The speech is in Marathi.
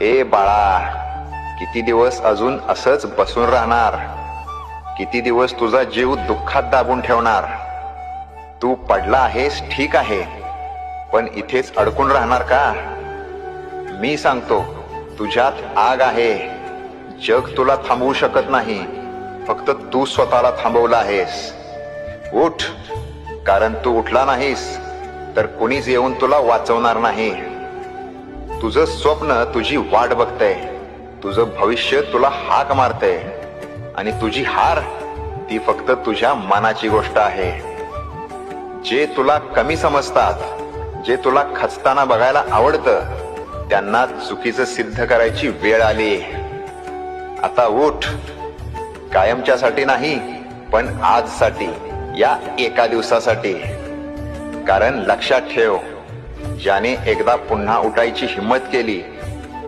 ए बाळा किती दिवस अजून असंच बसून राहणार? किती दिवस तुझा जीव दुःखात दाबून ठेवणार? तू पडला आहेस ठीक आहे पण इथेच अडकून राहणार का? मी सांगतो तुझ्यात आग आहे. जग तुला थांबवू शकत नाही. फक्त तू स्वतःला थांबवला आहेस. उठ कारण तू उठला नाहीस तर कुणीच येऊन तुला वाचवणार नाही. तुझं स्वप्न तुझी वाट बघतय. तुझं भविष्य तुला हाक मारतय. आणि तुझी हार ती फक्त तुझ्या मनाची गोष्ट आहे. जे तुला कमी समजतात जे तुला खचताना बघायला आवडतं त्यांना चुकीचं सिद्ध करायची वेळ आली. आता उठ. कायमच्यासाठी नाही पण आजसाठी या एका दिवसासाठी. कारण लक्षात ठेव ज्याने एकदा पुन्हा उठायची हिंमत केली